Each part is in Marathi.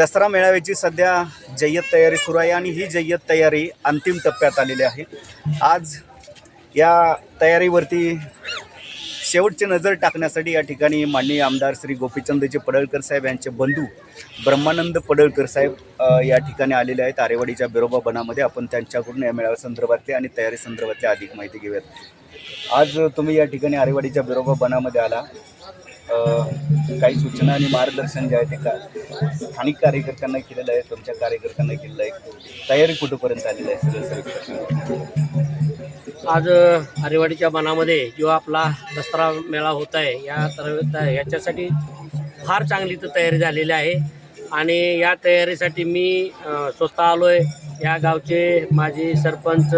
दसरा मेळाव्याची सध्या जय्यत तयारी सुरू आहे आणि ही जय्यत तयारी अंतिम टप्प्यात आलेली आहे. आज या तयारीवरती शेवटची नजर टाकण्यासाठी या ठिकाणी माननीय आमदार श्री गोपीचंदजी पडळकर साहेब यांचे बंधू ब्रह्मानंद पडळकर साहेब या ठिकाणी आलेले आहेत. आरेवाडीच्या बिरोबा बनामध्ये आपण त्यांच्याकडून या मेळाव्यासंदर्भातली आणि तयारी संदर्भातली अधिक माहिती घेऊयात. आज तुम्ही या ठिकाणी आरेवाडीच्या बिरोबा बनामध्ये आला. काही सूचना आणि मार्गदर्शन जे आहे ते का स्थानिक कार्यकर्त्यांना केलेलं आहे तुमच्या कार्यकर्त्यांना केलेलं आहे. तयारी कुठंपर्यंत आलेलं आहे सगळं आज आरेवाडीच्या मनामध्ये जो आपला दसरा मेळा होत आहे या तर याच्यासाठी फार चांगली तर तयारी झालेली आहे. आणि या तयारीसाठी मी स्वतः आलो आहे या गावचे माजी सरपंच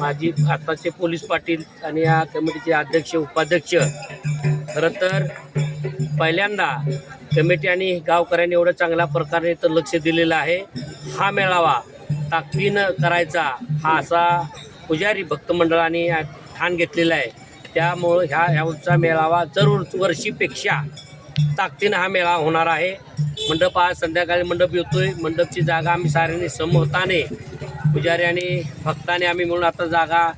माजी आत्ताचे पोलीस पाटील आणि या कमिटीचे अध्यक्ष उपाध्यक्ष खरं तर पहिल्यांदा कमिटी आणि गावकऱ्यांनी एवढं चांगल्या प्रकारे तर लक्ष दिलेलं आहे. हा मेळावा ताकदीनं करायचा हा असा पुजारी भक्त मंडळाने ठाण घेतलेला आहे. त्यामुळं ह्या ह्याचा मेळावा जरूर वर्षीपेक्षा ताकदीनं हा मेळावा होणार आहे. मंडप आज संध्याकाळी मंडप येतोय. मंडपची जागा आम्ही साऱ्यांनी समोरताने पुजारी आणि भक्ताने आम्ही म्हणून आता जागा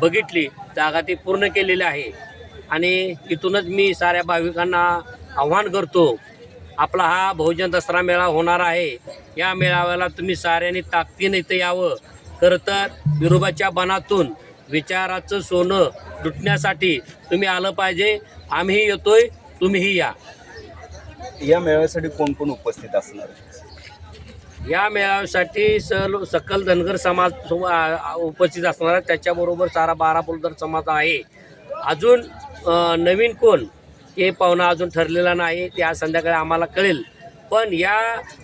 बघितली. जागा ती पूर्ण केलेली आहे. आणि इथूनच मी साऱ्या भाविकांना आव्हान करतो आपला हा बहुजन दसरा मेळा होणार आहे. या मेळाव्याला तुम्ही साऱ्यांनी ताकदीने इथं यावं. खरं तर विरोबाच्या बनातून विचाराचं सोनं लुटण्यासाठी तुम्ही आलं पाहिजे. आम्हीही येतोय तुम्हीही या. या मेळाव्यासाठी कोण कोण उपस्थित असणार? या मेळाव्यासाठी सल सकल धनगर समाज उपस्थित असणार आहे. त्याच्याबरोबर सारा बारा बोलदार समाज आहे. अजून नवीन कोण हे पाहुणा अजून ठरलेला नाही ते आज संध्याकाळी आम्हाला कळेल. पण या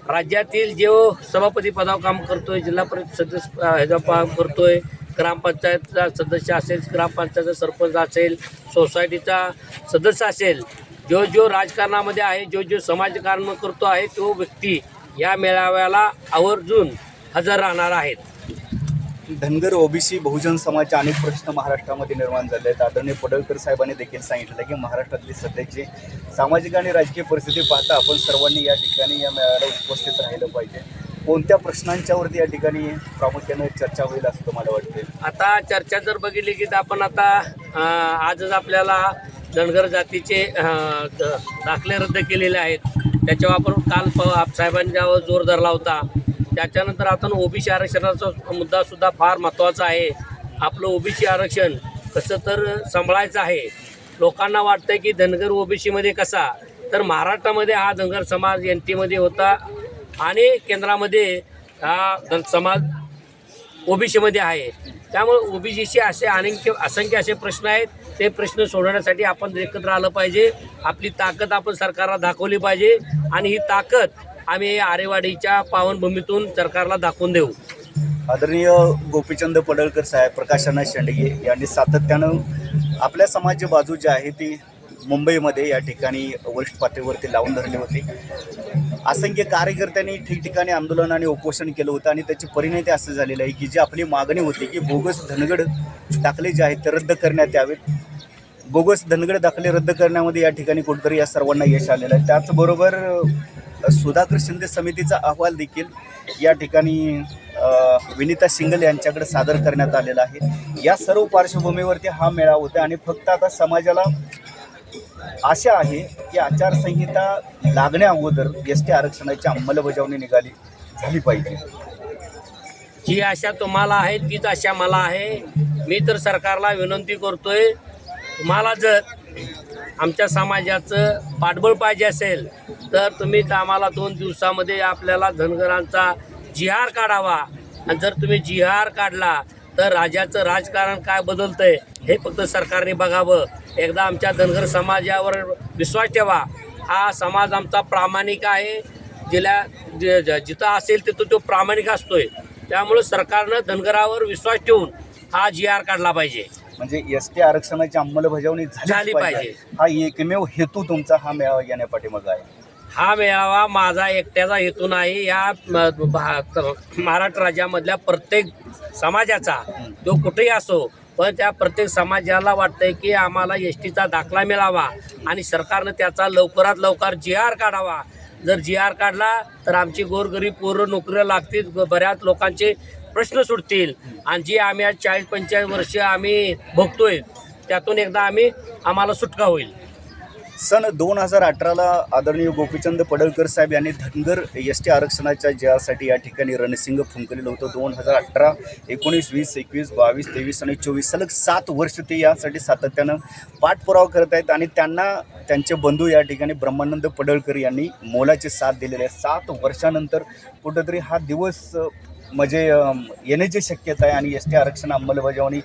राज्यातील जो सभापती पदावर काम करतोय जिल्हा परिषद सदस्य ह्याचा काम करतोय ग्रामपंचायतचा सदस्य असेल ग्रामपंचायतचा सरपंच असेल सोसायटीचा सदस्य असेल जो जो राजकारणामध्ये आहे जो जो समाजकारण करतो आहे तो व्यक्ती या मेळाव्याला आवर्जून हजर राहणार आहेत. धनगर ओबीसी बहुजन समाजचे अनेक प्रश्न महाराष्ट्रामध्ये निर्माण झाले आहेत. आदरणीय पडळकर साहेबांनी देखील सांगितलं की महाराष्ट्रातली सध्याची सामाजिक आणि राजकीय परिस्थिती पाहता आपण सर्वांनी या ठिकाणी या मेळाव्याला उपस्थित राहिलं पाहिजे. कोणत्या प्रश्नांच्यावरती या ठिकाणी प्रामुख्याने चर्चा होईल असं तुम्हाला वाटते आता चर्चा जर बघितली की आपण आता आजच आपल्याला धनगर जातीचे दाखले रद्द केलेले आहेत. त्याच्यावर आपण काल प साहेबांच्यावर जोर धरला होता. त्याच्यानंतर आता ओबीसी आरक्षणाचा मुद्दासुद्धा फार महत्त्वाचा आहे. आपलं ओबीसी आरक्षण कसं तर सांभाळायचं आहे. लोकांना वाटतं की धनगर ओबीसीमध्ये कसा? तर महाराष्ट्रामध्ये हा धनगर समाज एन टीमध्ये होता आणि केंद्रामध्ये हा धन समाज ओबीसीमध्ये आहे. त्यामुळे ओबीसीचे असे अनेक असंख्य असे प्रश्न आहेत. ते प्रश्न सोडवण्यासाठी आपण एकत्र आलं पाहिजे. आपली ताकद आपण सरकारला दाखवली पाहिजे आणि ही ताकद आम्ही आरेवाडीच्या पावनभूमीतून सरकारला दाखवून देऊ. आदरणीय गोपीचंद पडळकर साहेब प्रकाशना शेंडगे यांनी सातत्यानं आपल्या समाजाची बाजू जी आहे ती मुंबईमध्ये या ठिकाणी वरिष्ठ पातळीवरती लावून धरली होती. असंख्य कार्यकर्त्यांनी ठिकठिकाणी आंदोलन आणि उपोषण केलं होतं आणि त्याची परिणती असं झालेलं आहे की जी आपली मागणी होती की बोगस धनगड दाखले जे आहेत ते रद्द करण्यात यावेत. बोगस धनगड दाखले रद्द करण्यामध्ये या ठिकाणी कुठंतरी या सर्वांना यश आलेलं आहे. त्याचबरोबर सुधाकर शिंदे समितीचा अहवाल देखील या ठिकाणी विनीता विनिता सिंगल यांच्याकडे सादर करण्यात आलेला आहे. या सर्व पार्श्वभूमीवरती हा मेळावा होता आणि फक्त आता समाजाला आशा आहे की आचारसंहिता लागण्या अगोदर एस टी आरक्षणाची अंमलबजावणी निघाली झाली पाहिजे. जी आशा तुम्हाला आहे तीच आशा मला आहे. मी तर सरकारला विनंती करतोय तुम्हाला जर आमच्या समाजाचं पाठबळ पाहिजे असेल तर तुम्ही आम्हाला दोन दिवसामध्ये आपल्याला धनगरांचा जिहार काढावा. आणि जर तुम्ही जिहार काढला तर राज्याचं राजकारण काय बदलतं आहे हे फक्त सरकारने बघावं. एकदा आमच्या धनगर समाजावर विश्वास ठेवा. हा समाज आमचा प्रामाणिक आहे. जिल्ह्या ज- जिथं असेल तिथं तो प्रामाणिक असतोय. त्यामुळे सरकारनं धनगरावर विश्वास ठेवून हा जी आर काढला पाहिजे. म्हणजे एस टी आरक्षणाची अंमलबजावणी झाली झाली पाहिजे. पाहिजे. हा एकमेव हेतू तुमचा हा मेळावा घेण्यापाठीमागं आहे. हा मेळावा माझा एकट्याचा हेतू नाही. या म- भा- महाराष्ट्र राज्यामधल्या प्रत्येक समाजाचा तो कुठेही असो पण त्या प्रत्येक समाजाला वाटतंय की आम्हाला एस टीचा दाखला मिळावा आणि सरकारनं त्याचा लवकरात लवकर जी आर काढावा. जर जी आर काढला तर आमची गोरगरीब पोरं नोकऱ्या लागतील. बऱ्याच लोकांचे प्रश्न सुटतील. आणि जी आम्ही आज चाळीस पंचेचाळीस वर्ष आम्ही भोगतोय त्यातून एकदा आम्ही आम्हाला सुटका होईल. सन दोन हजार अठराला आदरणीय गोपीचंद पडळकर साहेब यांनी धनगर एस टी आरक्षणाच्या जयासाठी या ठिकाणी रणसिंग फुंकलेलं होतं. दोन हजार अठरा एकोणीस वीस एकवीस बावीस तेवीस आणि चोवीस सलग सात वर्ष ते यासाठी सातत्यानं पाठपुरावा करत आहेत आणि त्यांना त्यांचे बंधू या ठिकाणी ब्रह्मानंद पडळकर यांनी मोलाची साथ दिलेली आहे. सात वर्षानंतर कुठंतरी हा दिवस म्हणजे येण्याची शक्यता आहे आणि एस टी आरक्षण अंमलबजावणी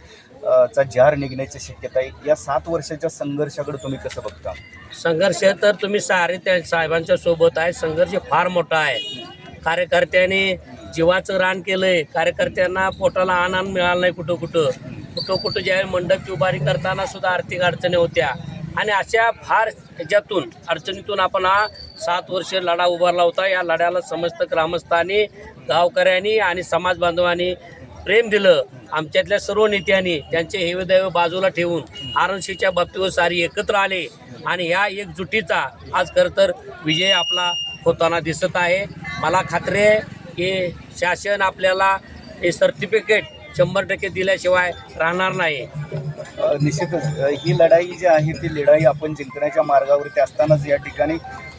चा जार निघण्याची शक्यता आहे. या सात वर्षाच्या संघर्षाकडे तुम्ही कसं बघता? संघर्ष तर तुम्ही सारे त्या साहेबांच्या सोबत आहे. संघर्ष फार मोठा आहे. कार्यकर्त्यांनी जीवाचं रान केलंय. कार्यकर्त्यांना पोटाला आनंद मिळाला नाही कुठं कुठं. कुठं कुठं ज्यावेळी मंडपची उभारी करताना सुद्धा आर्थिक अडचणी होत्या. आणि अशा फार ह्याच्यातून अडचणीतून आपण हा सात वर्ष लढा उभारला होता. या लढ्याला समस्त ग्रामस्थांनी गावकऱ्यांनी आणि समाज बांधवांनी प्रेम दिलं. आमच्यातल्या सर्व नेत्यांनी त्यांचे हेवदैव बाजूला ठेवून आरक्षीच्या बाबतीवर सारी एकत्र आले आणि ह्या एकजुटीचा आज खरं तर विजय आपला होताना दिसत आहे. मला खात्री आहे की शासन आपल्याला हे सर्टिफिकेट शंभर टक्के दिल्याशिवाय राहणार नाही. निश्चितच. ही लढाई जी आहे ती लढाई आपण जिंकण्याच्या मार्गावरती असतानाच या ठिकाणी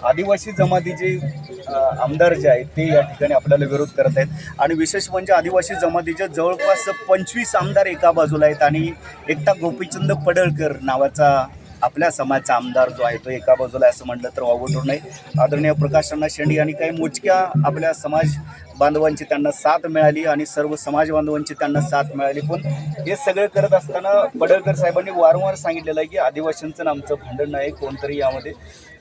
आदिवासी जमातीचे जे आमदार जे आहेत ते या ठिकाणी आपल्याला विरोध करत आहेत. आणि विशेष म्हणजे आदिवासी जमातीचे जवळपास पंचवीस आमदार एका बाजूला आहेत आणि एकटा गोपीचंद पडळकर नावाचा आपल्या समाजचा आमदार जो आहे तो एका बाजूला असं म्हटलं तर वावटून नाही. आदरणीय प्रकाश अण्णा आणि काही मोजक्या आपल्या समाज बांधवांची त्यांना साथ मिळाली आणि सर्व समाज बांधवांची त्यांना साथ मिळाली. पण हे सगळं करत असताना पडळकर साहेबांनी वारंवार सांगितलेलं आहे की आदिवासींचं आमचं भांडण नाही कोणतरी यामध्ये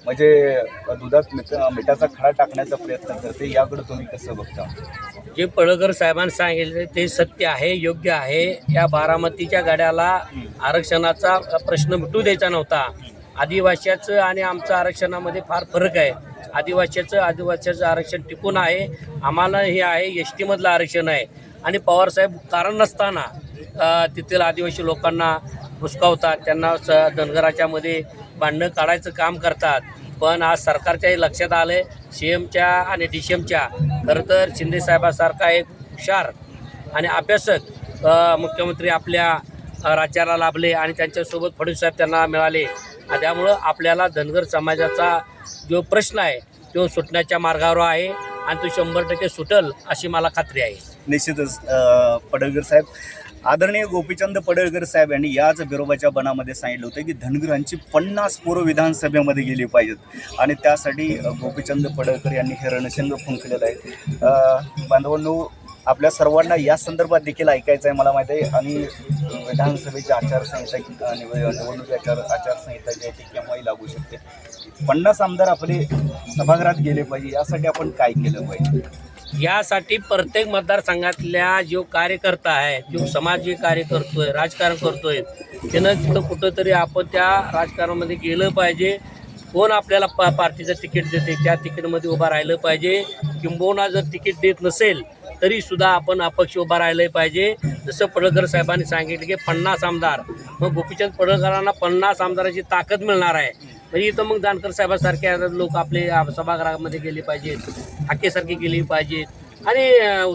म्हणजे दुधात मिठ मिठाचा खडा टाकण्याचा प्रयत्न करते याकडे तुम्ही कसं बघता? जे पडळकर साहेबांनी सांगितले ते सत्य आहे योग्य आहे. या बारामतीच्या गाड्याला आरक्षणाचा प्रश्न मिटू द्यायचा नव्हता. आदिवासीचं आणि आमचं आरक्षणामध्ये फार फरक आहे. आदिवासीचं आदिवासीचं आरक्षण टिकून आहे. आम्हाला हे आहे एस टीमधलं आरक्षण आहे. आणि पवारसाहेब कारण नसताना तेथील आदिवासी लोकांना हुसकावतात त्यांना स धनगराच्या मध्ये भांडणं काढायचं काम करतात. पण आज सरकारच्याही लक्षात आलं आहे सी एमच्या आणि डी सी एमच्या खरं तर शिंदेसाहेबासारखा एक हुशार आणि अभ्यासक मुख्यमंत्री आपल्या राज्याला लाभले आणि त्यांच्यासोबत फडणवीस साहेब त्यांना मिळाले. त्यामुळं आपल्याला धनगर समाजाचा जो प्रश्न आहे तो सुटण्याच्या मार्गावर आहे आणि तो शंभर टक्के सुटल अशी मला खात्री आहे. निश्चितच पडळकर साहेब. आदरणीय गोपीचंद पडळकर साहेब यांनी याच बिरोबाच्या बनामध्ये सांगितलं होतं की धनगरांची पन्नास पोरं विधानसभेमध्ये गेली पाहिजेत. आणि त्यासाठी गोपीचंद पडळकर यांनी हे रणशिंग फुंकलेलं आहे. बांधवांनो आपल्या सर्वांना या संदर्भात देखील ऐकायचं आहे मला माहिती आहे. आणि विधानसभेची आचारसंहिता निवडणूक आचार आचारसंहिता जी आहे ती केव्हाही लागू शकते. पन्नास आमदार आपले सभागृहात गेले पाहिजे यासाठी आपण काय केलं पाहिजे? यासाठी प्रत्येक मतदारसंघातल्या जो कार्यकर्ता आहे जो समाज जे कार्य करतोय राजकारण करतोय त्यानं तिथं कुठंतरी आपण त्या राजकारणामध्ये गेलं पाहिजे. कोण आपल्याला पा पार्टीचं तिकीट देते त्या तिकीटमध्ये उभं राहिलं पाहिजे. किंबहुना जर तिकीट देत नसेल तरी सुद्धा आपण अपक्ष उभा राहिलं पाहिजे. जसं पडळकर साहेबांनी सांगितलं की पन्नास आमदार. मग गोपीचंद पडळकरांना पन्नास आमदाराची ताकद मिळणार आहे. म्हणजे इथं मग जानकर साहेबासारखे लोक आपले सभागृहामध्ये गेले पाहिजेत. हाकेसारखी गेली पाहिजेत. आणि अ,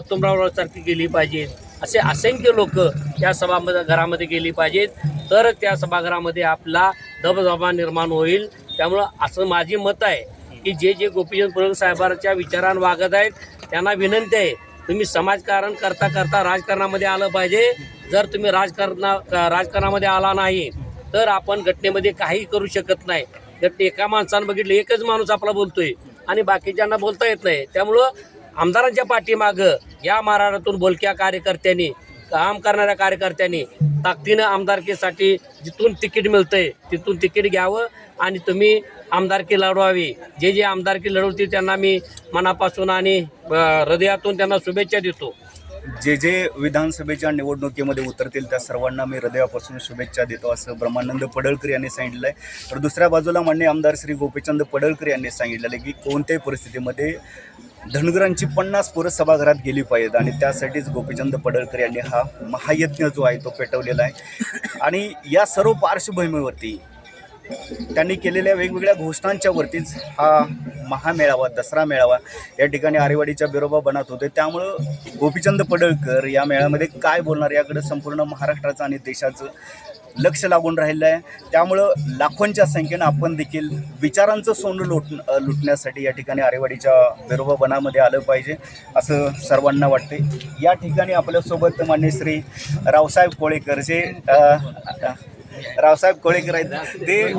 गेली पाहिजेत. असे असंख्य लोक त्या सभामध्ये घरामध्ये गेली पाहिजेत. तर त्या सभागृहामध्ये आपला दबदबा निर्माण होईल. त्यामुळं असं माझी मत आहे की जे जे गोपीचंद पडळकर साहेबांच्या विचारानं वागत आहेत त्यांना विनंती आहे तुम्ही समाजकारण करता करता राजकारणामध्ये आलं पाहिजे. जर तुम्ही राजकारणा राजकारणामध्ये आला नाही तर आपण घटनेमध्ये काही करू शकत नाही. घटने एका माणसानं बघितलं एकच माणूस आपला बोलतोय आणि बाकीच्यांना बोलता येत नाही. त्यामुळं आमदारांच्या पाठीमागं या महाराष्ट्रातून बोलक्या कार्यकर्त्यांनी काम करणाऱ्या कार्यकर्त्यांनी ताकदीनं आमदारकीसाठी जिथून तिकीट मिळतंय तिथून तिकीट घ्यावं आणि तुम्ही आमदारकी लढवावी. जे जे आमदारकी लढवतील त्यांना मी मनापासून आणि हृदयातून त्यांना शुभेच्छा देतो. जे जे विधानसभेच्या निवडणुकीमध्ये उतरतील त्या सर्वांना मी हृदयापासून शुभेच्छा देतो असं ब्रह्मानंद पडळकर यांनी सांगितलं आहे तर दुसऱ्या बाजूला मान्य आमदार श्री गोपीचंद पडळकर यांनी सांगितलेलं आहे की कोणत्याही परिस्थितीमध्ये धनगरांची पन्नास पोरं सभागृहात गेली पाहिजेत आणि त्यासाठीच गोपीचंद पडळकर यांनी हा महायज्ञ जो आहे तो पेटवलेला आहे. आणि या सर्व पार्श्वभूमीवरती त्यांनी केलेल्या वेगवेगळ्या घोषणांच्या वरतीच हा महामेळावा दसरा मेळावा या ठिकाणी आरेवाडीच्या बिरोबा बनत होते. त्यामुळं गोपीचंद पडळकर या मेळ्यामध्ये काय बोलणार? याकडे संपूर्ण महाराष्ट्राचं आणि देशाचं लक्ष लागून राहिलं आहे. त्यामुळं लाखोंच्या संख्येनं आपण देखील विचारांचं सोनं लुट लुटण्यासाठी या ठिकाणी आरेवाडीच्या बिरोबा बनामध्ये आलं पाहिजे असं सर्वांना वाटते या ठिकाणी आपल्यासोबत मान्य श्री रावसाहेब कोळेकर जे रावसाहेब कोळेकर आहेत ते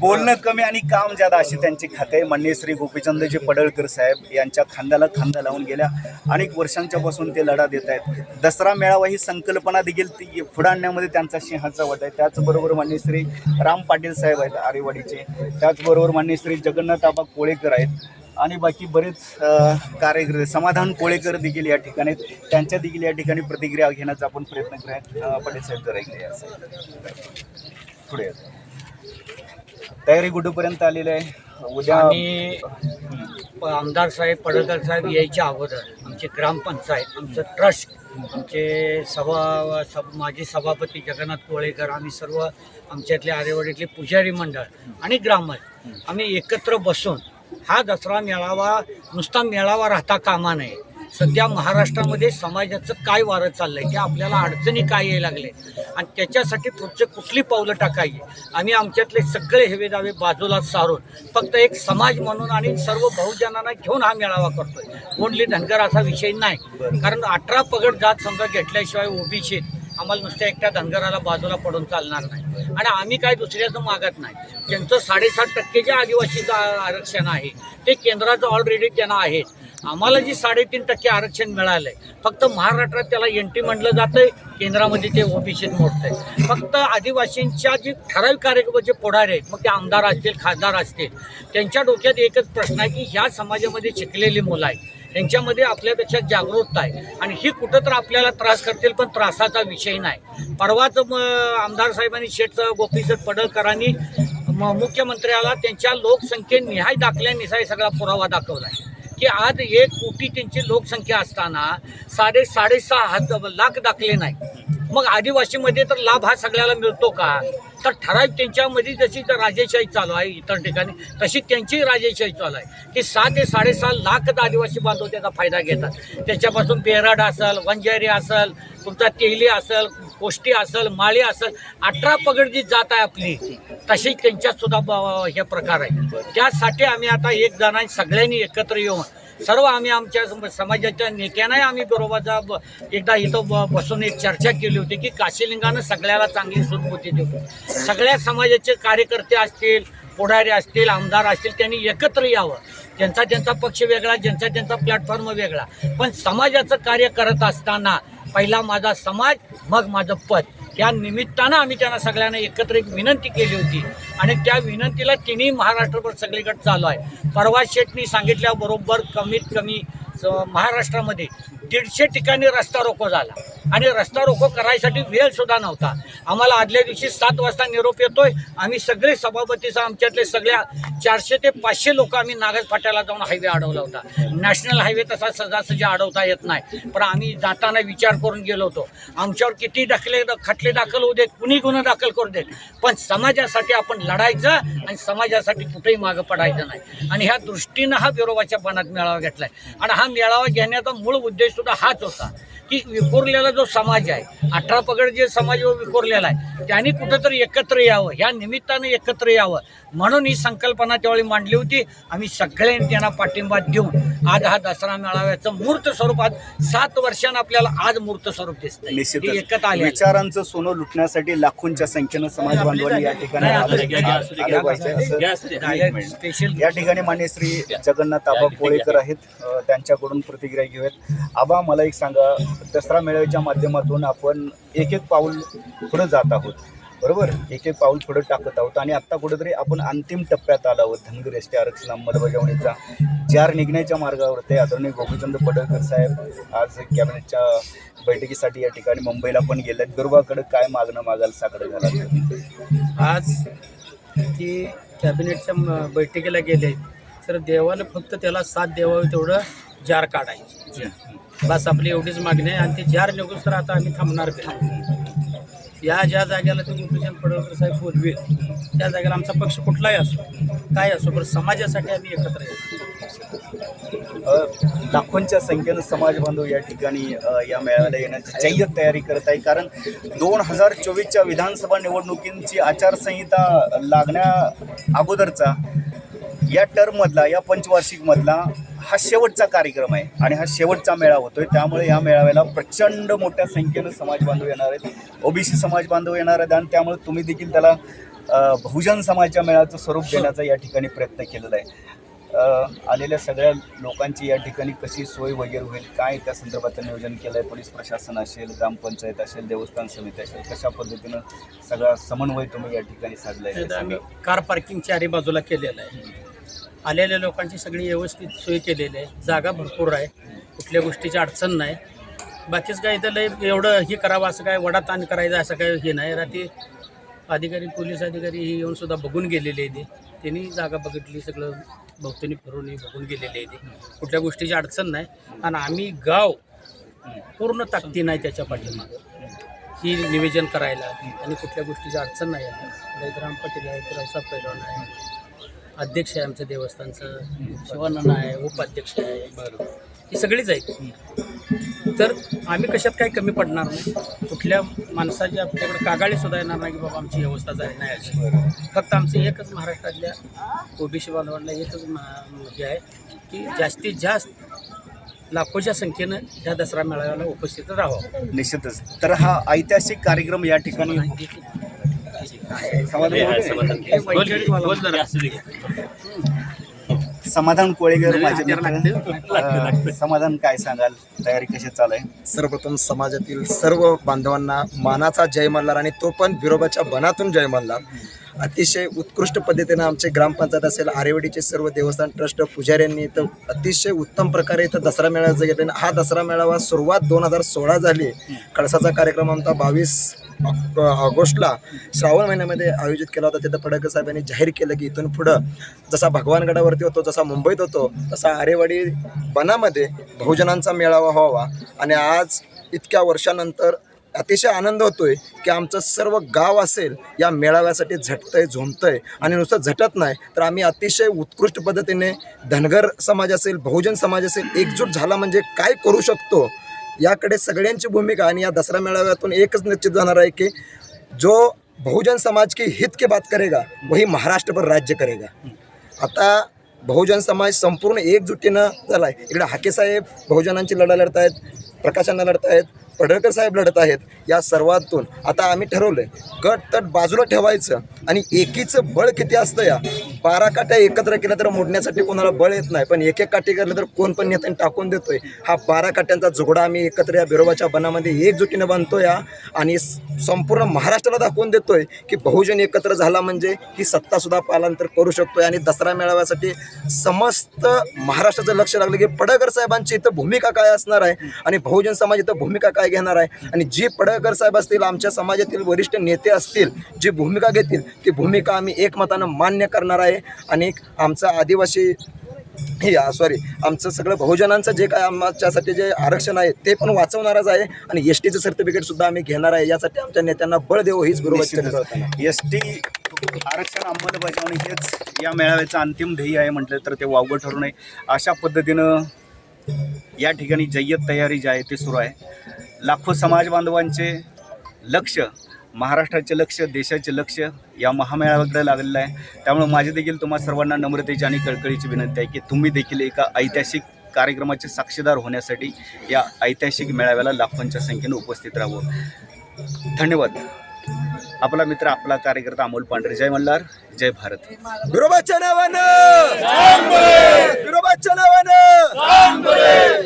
बोलणं कमी आणि काम जादा अशी त्यांची खाते. आहे माननीय श्री गोपीचंदजी पडळकर साहेब यांच्या खांद्याला खांदा लावून गेल्या. अनेक वर्षांच्या पासून ते लढा देत आहेत. दसरा मेळावा ही संकल्पना देखील ती पुढे आणण्यामध्ये त्यांचा सिंहाचा वाटा आहे. त्याचबरोबर माननीय श्री राम पाटील साहेब आहेत आरेवाडीचे. त्याचबरोबर माननीय श्री जगन्नाथ आबा कोळेकर आहेत. आणि बाकी बरेच कार्यकर्ते समाधान कोळेकर देखील या ठिकाणी त्यांच्या देखील या ठिकाणी प्रतिक्रिया घेण्याचा आपण प्रयत्न करूयात. पाटील साहेब जरा इकडे पुढे तयारी कुठेपर्यंत आलेली आहे? उद्या प- आमदार साहेब पडळकर साहेब यायच्या अगोदर आमचे ग्रामपंचायत आमचं ट्रस्ट आमचे सभा सब माजी सभापती जगन्नाथ कोळेकर आम्ही सर्व आमच्यातले आरेवाडीतले पुजारी मंडळ आणि ग्रामस्थ आम्ही एकत्र बसून हा दसरा मेळावा नुसता मेळावा राहता कामा नये. सध्या महाराष्ट्रामध्ये समाजाचं काय वारं चाललंय की आपल्याला अडचणी काय यायला लागले? आणि त्याच्यासाठी पुढचे कुठली पावलं टाकायची? आम्ही आमच्यातले सगळे हेवे दावे बाजूला सारून फक्त एक समाज म्हणून आणि सर्व बहुजनांना घेऊन हा मेळावा करतोय. कोणली धनगर असा विषय नाही. कारण अठरा पगड जात समजा घेतल्याशिवाय ओबीसी आम्हाला नुसत्या एकट्या धनगराला बाजूला पडून चालणार नाही. आणि आम्ही काय दुसऱ्याचं मागत नाही. ज्यांचं साडेसात टक्के जे आदिवासीचं आरक्षण आहे ते केंद्राचं ऑलरेडी त्यांना आहे. आम्हाला जी साडेतीन टक्के आरक्षण मिळालं आहे फक्त महाराष्ट्रात त्याला एन टी म्हटलं आहे केंद्रामध्ये ते ओबीसीत आहे फक्त आदिवासींच्या जे ठराविक कार्यक्रमाचे पुढारे आहेत मग ते आमदार असतील खासदार असतील त्यांच्या डोक्यात एकच प्रश्न आहे की ह्या समाजामध्ये शिकलेली मुलं आहेत. यांच्यामध्ये आपल्यापेक्षा जागरूकता आहे. आणि ही कुठं तर आपल्याला त्रास करतील पण त्रासाचा विषय नाही. परवाच म आमदार साहेबांनी शेठ गोपीचंद पडळकरांनी म मुख्यमंत्र्याला त्यांच्या लोकसंख्ये दाखल्यानिसाय सगळा पुरावा दाखवला आहे. की आज एक कोटी त्यांची लोकसंख्या असताना साडे साडेसहा हजार लाख दाखले नाही. मग आदिवासीमध्ये तर लाभ हा सगळ्याला मिळतो का? तर ठराविक त्यांच्यामध्ये जशी तर राजेशाही चालू आहे इतर ठिकाणी तशी त्यांची राजेशाही चालू आहे. की सहा ते साडेसहा लाख आदिवासी बांधव त्याचा फायदा घेतात. त्याच्यापासून बेराड असेल वंजारी असेल तुमचा तेली असेल कोष्टी असेल माळी असेल अठरा पगड जी जात आहे आपली तशी त्यांच्यात सुद्धा हे प्रकार आहे. त्यासाठी आम्ही आता एक जणांनी सगळ्यांनी एकत्र येऊन सर्व आम्ही आमच्या समाजाच्या नेत्यांनाही आम्ही बरोबरचा एकदा इथं ब- बसून एक चर्चा केली होती की काशीलिंगानं सगळ्याला चांगली सद्बुद्धी देतो सगळ्या समाजाचे कार्यकर्ते असतील पुढारी असतील आमदार असतील त्यांनी एकत्र यावं. ज्यांचा त्यांचा पक्ष वेगळा ज्यांचा त्यांचा प्लॅटफॉर्म वेगळा. पण समाजाचं कार्य करत असताना पहिला माझा समाज मग माझं पद. या निमित्तानं आम्ही त्यांना सगळ्यांना एकत्र एक विनंती केली होती. आणि त्या विनंतीला तिन्ही महाराष्ट्रभर सगळीकडे चालू आहे. परवा शेटनी सांगितल्याबरोबर कमीत कमी महाराष्ट्रामध्ये दीडशे ठिकाणी रस्ता रोको झाला. आणि रस्ता रोको करायसाठी वेळ सुद्धा नव्हता. आम्हाला आदल्या दिवशी सात वाजता निरोप येतोय. आम्ही सगळे सभापतीचा आमच्यातले सगळ्या चारशे ते पाचशे लोक आम्ही नागज फाट्याला जाऊन हायवे अडवला होता. नॅशनल हायवे तसा सहजासहजी अडवता येत नाही. पण आम्ही जाताना विचार करून गेलो होतो. आमच्यावर किती दाखले खटले दाखल होऊ देत कुणी गुन्हा दाखल करू देत? पण समाजासाठी आपण लढायचं आणि समाजासाठी कुठेही मागं पडायचं नाही. आणि ह्या दृष्टीनं हा विरोधाच्या पानात मेळावा घेतलाय. आणि हा मेळावा घेण्याचा मूळ उद्देश सुद्धा हाच होता. की विखुरलेला जो समाज आहे अठरा पगड जे समाज विखुरलेला आहे त्यांनी कुठंतरी एकत्र यावं ह्या निमित्तानं एकत्र यावं म्हणून ही संकल्पना त्यावेळी मांडली होती. आम्ही सगळ्यांनी त्यांना पाठिंबा देऊन आज हा दसरा मेळाव्याचं मूर्त स्वरूपात सात वर्षानं आपल्याला आज मूर्त स्वरूप दिसतंय. हे एकत निश्चितच आले विचारांचं सोनं लुटण्यासाठी लाखोंच्या संख्येनं समाज बांधवांनी या ठिकाणी स्पेशल या ठिकाणी मान्य श्री जगन्नाथ आबा कोळेकर आहेत. त्यांच्याकडून प्रतिक्रिया घेऊयात. आबा मला एक सांगा. दसरा मेळाव्याच्या माध्यमातून आपण एक एक पाऊल पुढे जात आहोत. बरोबर? एक एक पाऊल पुढे टाकत आहोत. आणि आत्ता कुठेतरी आपण अंतिम टप्प्यात आलो आहोत धनगर एस टी आरक्षण अंमलबजावणीचा. जार निघण्याच्या मार्गावर ते आदरणीय गोपीचंद पडळकर साहेब आज कॅबिनेटच्या बैठकीसाठी या ठिकाणी मुंबईला पण गेलेत. गुरुबाकडे काय मागणं मागाल साकडं घाला आज ती कॅबिनेटच्या बैठकीला गेले तर देवाला फक्त त्याला साथ द्यावं तेवढं जार काढायचं. बस आपली एवढीच मागणी आहे. आणि ते जार निघून तर आता आम्ही थांबणार बी या ज्या जागेला ते गोपीचंद पडळकर साहेब बोलवेल त्या जागेला आमचा पक्ष कुठलाही असो काय असो पण समाजासाठी आम्ही एकत्र येतो लाखोंच्या संख्येनं समाज बांधव या ठिकाणी या मेळाव्याला येण्याची जय्यत तयारी करत आहे. कारण दोन हजार चोवीसच्या विधानसभा निवडणुकींची आचारसंहिता लागण्या अगोदरचा या टर्ममधला या पंचवार्षिकमधला हा शेवटचा कार्यक्रम आहे आणि हा शेवटचा मेळावा होतोय. त्यामुळे या मेळाव्याला प्रचंड मोठ्या संख्येनं समाज बांधव येणार आहेत. ओबीसी समाज बांधव येणार आहेत आणि त्यामुळे तुम्ही देखील त्याला बहुजन समाजाच्या मेळाव्याचं स्वरूप देण्याचा या ठिकाणी प्रयत्न केलेला आहे. आलेल्या सगळ्या लोकांची या ठिकाणी कशी सोय वगैरे होईल काय त्या संदर्भात नियोजन केलं आहे पोलीस प्रशासन असेल ग्रामपंचायत असेल देवस्थान समिती असेल कशा पद्धतीनं सगळा समन्वय तुम्ही या ठिकाणी साधला आहे कार पार्किंग चारी बाजूला केलेलं आहे. आलेल्या लोकांची सगळी व्यवस्थित सोय केलेली आहे. जागा भरपूर आहे. कुठल्या गोष्टीची अडचण नाही. बाकीच काय इथं लय एवढं हे करावं असं काय वडा ताण करायचं असं काय हे नाही. रात्री अधिकारी पोलीस अधिकारी हे येऊन सुद्धा बघून गेलेले आहे त्यांनी जागा बघितली सगळं भोवतीने फिरून हे बघून गेलेले आहे कुठल्या गोष्टीची अडचण नाही. आणि आम्ही गाव पूर्ण ताकदी नाही त्याच्या पाठीमागं. ही निवेदन करायला. आणि कुठल्या गोष्टीची अडचण नाही. आहे जयग्राम पाटील आहे रावसाहेब पैलवान आहे. अध्यक्ष आहे आमच्या देवस्थानचं शिवानंद आहे उपाध्यक्ष आहे. ही सगळीच आहेत. तर आम्ही कशात काही कमी पडणार नाही. कुठल्या माणसाची आपल्याकडे कागाळी सुद्धा येणार नाही की बाबा आमची व्यवस्था झाली नाही अशी. फक्त आमची एकच महाराष्ट्रातल्या ओबीसी बांधवांना एकच हे आहे की जास्तीत जास्त लाखोच्या संख्येनं ह्या दसरा मेळाव्याला उपस्थित राहावं. निश्चितच. तर हा ऐतिहासिक कार्यक्रम या ठिकाणी समाधान कोळेकर माझे मित्र. अ, समाधान काय सांगाल? तयारी कशी चालू आहे? सर्वप्रथम समाजातील सर्व बांधवांना मानाचा जय मल्हार आणि तो पण बिरोबाच्या बनातून जय मल्हार. अतिशय उत्कृष्ट पद्धतीनं आमचे ग्रामपंचायत असेल आरेवाडीचे सर्व देवस्थान ट्रस्ट पुजाऱ्यांनी इथं अतिशय उत्तम प्रकारे इथं दसरा मेळाव्याचं घेतलं. आणि हा दसरा मेळावा सुरुवात दोन हजार सोळा झाली कळसाचा कार्यक्रम आमचा बावीस ऑगस्टला श्रावण महिन्यामध्ये आयोजित केला होता तिथं पडळकर साहेबांनी जाहीर केलं की इथून पुढं जसा भगवानगडावरती होतो जसा मुंबईत होतो तसा आरेवाडी बनामध्ये बहुजनांचा मेळावा व्हावा. आणि आज इतक्या वर्षानंतर अतिशय आनंद होतोय की आमचं सर्व गाव असेल या मेळाव्यासाठी झटतंय झोमतंय आणि नुसतं झटत नाही तर आम्ही अतिशय उत्कृष्ट पद्धतीने धनगर समाज असेल बहुजन समाज असेल एकजूट झाला म्हणजे काय करू शकतो? याकडे सगळ्यांची भूमिका आणि या दसरा मेळाव्यातून एकच निश्चित जाणार आहे की जो बहुजन समाज की हित की बात करेगा वही महाराष्ट्र पर राज्य करेगा. आता बहुजन समाज संपूर्ण एकजुटीनं झाला आहे इकडे हाकेसाहेब बहुजनांची लढा लढत आहेत प्रकाशांना लढत आहेत पडळकर साहेब लढत आहेत या सर्वातून. आता आम्ही ठरवलं गट तट बाजूला ठेवायचं आणि एकीचं बळ किती असतं या? बारा काट्या एकत्र केल्या तर मोडण्यासाठी कोणाला बळ येत नाही पण एक एक काठी केलं तर कोण पण नेत्याने टाकून देतोय. हा बारा काट्यांचा जुगडा आम्ही एकत्र या बिरोबाच्या बनामध्ये एकजुटीनं बांधतो या आणि संपूर्ण महाराष्ट्राला दाखवून देतोय की बहुजन एकत्र झाला म्हणजे ही सत्तासुद्धा पालांतर करू शकतोय आणि दसरा मेळाव्यासाठी समस्त महाराष्ट्राचं लक्ष लागलं की पडळकर साहेबांची इथं भूमिका काय असणार आहे? आणि बहुजन समाज इथं भूमिका काय घेणार आहे? आणि जी पडळकर साहेब असतील आमच्या समाजातील वरिष्ठ नेते असतील जी भूमिका घेतील ती भूमिका आम्ही एकमतानं मान्य करणार आहे. आणि आमचा आदिवासी हे सॉरी आमचं सगळं बहुजनांचं जे काय आमच्यासाठी जे आरक्षण आहे ते पण वाचवणारच आहे. आणि एस टीचं सर्टिफिकेट सुद्धा आम्ही घेणार आहे. यासाठी आमच्या नेत्यांना बळ देऊ हीच बरोबर एस टी आरक्षण अंमलबजावणी हेच या मेळाव्याचं अंतिम ध्येय आहे म्हटलं तर ते वावगं ठरू नये. अशा पद्धतीनं या ठिकाणी जय्यत तयारी जी आहे ती सुरू आहे. लाखो समाज बांधवांचे लक्ष महाराष्ट्राचे लक्ष देशाचे लक्ष या महामेळाव्याकडे लागलेलं आहे. त्यामुळे माझी देखील तुम्हा सर्वांना नम्रतेची आणि कळकळीची विनंती आहे की तुम्ही देखील एका ऐतिहासिक कार्यक्रमाचे साक्षीदार होण्यासाठी या ऐतिहासिक मेळाव्याला लाखोंच्या संख्येने उपस्थित राहावं. धन्यवाद. आपला मित्र आपला कार्यकर्ता अमोल पांढरे. जय मल्हार जय भारत. विरोबाच्या नावानं विरोबाच्या नावानं